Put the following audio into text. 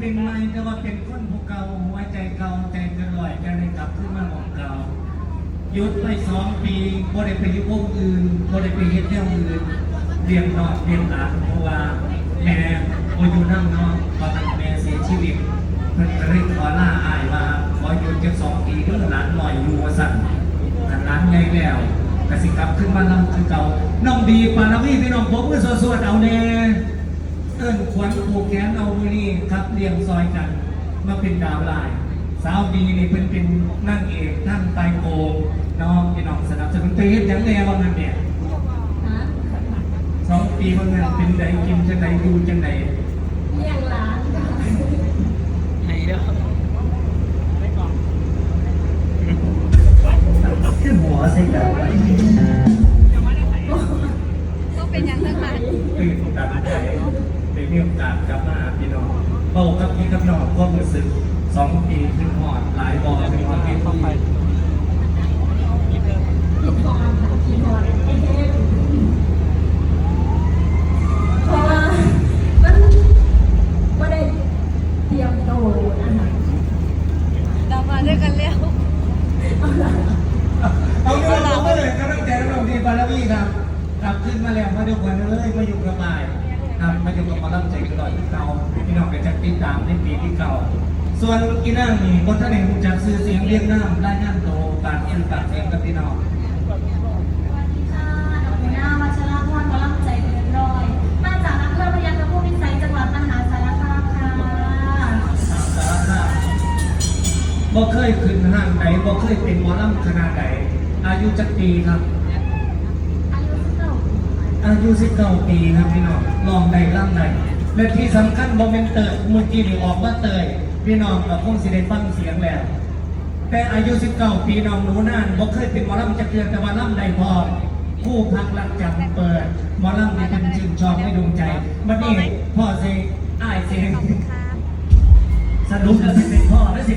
เป็นไม้แต่ว่าเป็นคนผู้เก่าหัวใจเก่าใจงกินลอยกันเลกลับขึ้นมาของเก่ายุดไปสองปีบ่ได้ไปยุบอื่นบ่ได้ไปเฮ็ดแนวอื่นเรียนนอกเรียนหลานเพราะว่าแม่บ่อยู่นั่งนอกตอนนั้นแม่เสียชีวิตเพิ่นก็เลยขอลาอายว่าขอหยุดจักสองปีก็หลานลอยอยู่ว่าสั่นหลานใหญ่แล้วก็สิกลับขึ้นมาลำคือเก่าน้องดีปาลวีพี่น้องผมก็สวดๆเอาแน่ แขนเอามื้อนี้ครับเลี้ยงซอยกันมาเป็นดาวไลน์สาวดีนี่เป็นเป็นนั่งเอกนั่งไตรโกงน้องพี่น้องสนับสนุนเตยยังแน่วันนั้นเนี่ยฮะสองปีวันนั้นเป็นไดกินจังไดดูจังไดเลี้ยงร้านค่ะไหนเด้อขึ้นหัวใส่กัน น้องเบ้ากับพี่กับน้องก็รู้สึกสองปีขึ้นหอดหลายบอเป็นวันที่ต้องไปผิดพรค่ะผิดพรเอ๊ะเพราะว่ามันไม่ได้เตรียมตัวนะคะเรามาด้วยกันแล้วเอาเรื่องเราก็เลยกำลังใจน้องดีบารมีครับกลับขึ้นมาแล้วมาดูกันเลยมาอยู่กับนาย ครับมาอยู่กับหมาลังใจกันหน่อยที่เก่าพี่น้องก็จะติดตามในปีที่เก่า ส่วนอีนั่งนี่คนท่านเองจากซื้อเสียงเรียกน้ำรายงานโตวการเอ็นการเสียงกับพี่น้องวัสดีค่ะน้องหน้าวัชราพรวลังใจเกินร้อยมาจากอำเภอพยัคฆภูมิพิสัยจังหวัดมหาสารคาค่ะสารคาบ่เคยขึ้นห้างไหนบ่เคยเป็นหมอลำขนาดไหนอายุจักปีครับ อายุสิบเก้าปี อายุ19ปีครับพี่น้องลองได้ล่ำได้และที่สำคัญบ่แม่นเตยเมื่อกี้นี่ออกมาเตยพี่น้องก็คงสิได้ฟังเสียงแล้ว แต่อายุ19ปีน้องหนูนานบ่เคยเป็นหมอลำจักเทือนแต่ว่าลำได้พอผู้พักรักจำเปิดหมอลำนี่เป็นชื่นชอบให้ดวงใจบัดนี้พ่อเซอ้ายเซขอบคุณค่ะสรุปแล้วสิเป็นพ่อแล้วสิ